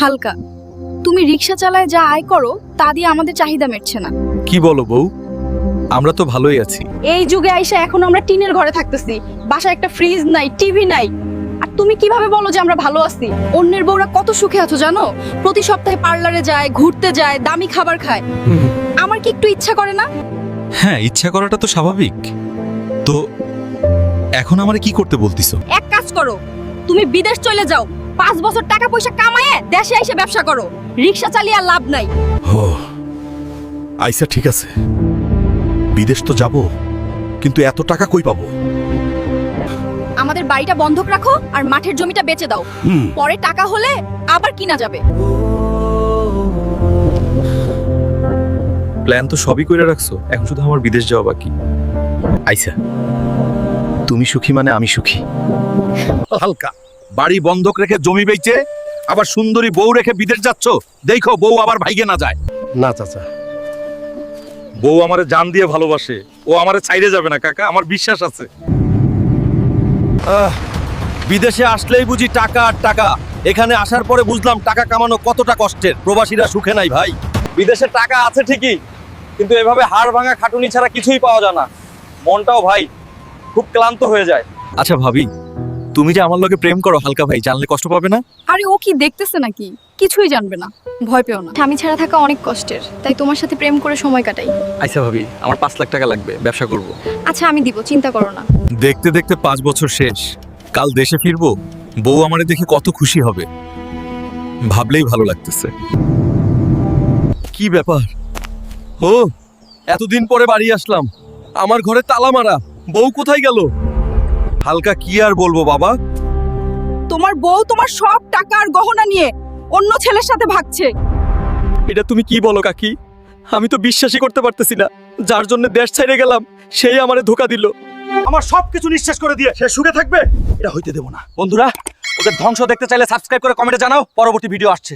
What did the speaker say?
হালকা। তুমি রিক্সা চালায় যা আয় করো তা দিয়ে আমাদের চাহিদা মেটছে না। কি বলো বউ? আমরা তো ভালোই আছি। এই যুগে আইসা এখন আমরা টিনের ঘরে থাকতেছি। বাসায় একটা ফ্রিজ নাই টিভি নাই। আর তুমি কীভাবে বলো যে আমরা ভালো আছি? অন্যের বউরা কত সুখে আছো জানো? প্রতি সপ্তাহে পার্লারে যায় ঘুরতে যায় দামি খাবার খায়। আমার কি একটু ইচ্ছা করে না? হ্যাঁ ইচ্ছা করাটা তো স্বাভাবিক। তো এখন আমারে কি করতে বলতিছো? এক কাজ করো। তুমি বিদেশ চলে যাও। পাঁচ বছর টাকা পয়সা কামায়ে দেশে এসে ব্যবসা করো। রিক্সা চালিয়ে আর লাভ নাই। ও আইসা ঠিক আছে। বিদেশ তো যাব কিন্তু এত টাকা কই পাবো? আমাদের বাড়িটা বন্ধক রাখো আর মাঠের জমিটা বেচে দাও। হুম। পরে টাকা হলে আবার কিনা যাবে। প্ল্যান তো সবই করে রাখছো এখন শুধু আমার বিদেশ যাওয়া বাকি। আইসা তুমি সুখী মানে আমি সুখী। হালকা। বাড়ি বন্ধক রেখে জমি বেচে আবার সুন্দরী বউ রেখে বিদেশ যাচ্ছ? দেখো বউ আবার ভাইগে না যায়। না চাচা। বউ আমারে জান দিয়ে ভালোবাসে। ও আমারে ছাইরে যাবে না কাকা আমার বিশ্বাস আছে। বিদেশে আসলেই বুঝি টাকা আর টাকা। এখানে আসার পরে বুঝলাম টাকা কামানো কতটা কষ্টের। প্রবাসীরা সুখে নাই ভাই। বিদেশে টাকা আছে ঠিকই কিন্তু এভাবে হাড় ভাঙা খাটুনি ছাড়া কিছুই পাওয়া যায় না। মনটাও ভাই খুব ক্লান্ত হয়ে যায়। আচ্ছা ভাবি তুমি যে আমার লগে প্রেম করো হালকা ভাই জানলে কষ্ট পাবে না? আরে ও কি দেখতেছে নাকি? কিছুই জানবে না ভয় পেও না। স্বামী ছাড়া থাকা অনেক কষ্টের তাই তোমার সাথে প্রেম করে সময় কাটাই। আচ্ছা ভাবি আমার পাঁচ লাখ টাকা লাগবে ব্যবসা করব। আচ্ছা আমি দিব চিন্তা করো না। দেখতে দেখতে পাঁচ বছর শেষ কাল দেশে ফিরবো বউ আমারে দেখে কত খুশি হবে। ভাবলেই ভালো লাগতেছে। কি ব্যাপার? ও এতদিন পরে বাড়ি আসলাম আমার ঘরে তালা মারা বউ কোথায় গেল? হালকা কি আর বলব বাবা? তোমার বউ তোমার সব টাকা আর গহনা নিয়ে অন্য ছেলের সাথে ভাগছে। এটা তুমি কি বলো কাকি? আমি তো বিশ্বাসই করতে পারতেছি না। যার জন্য দেশ ছেড়ে গেলাম সেই আমারে ধোকা দিল। আমার সবকিছু নিঃশেষ করে দিয়ে সে সুখে থাকবে? এটা হইতে দেব না। বন্ধুরা ওদের ধ্বংস দেখতে চাইলে সাবস্ক্রাইব করে কমেন্টে জানাও। পরবর্তী ভিডিও আসছে।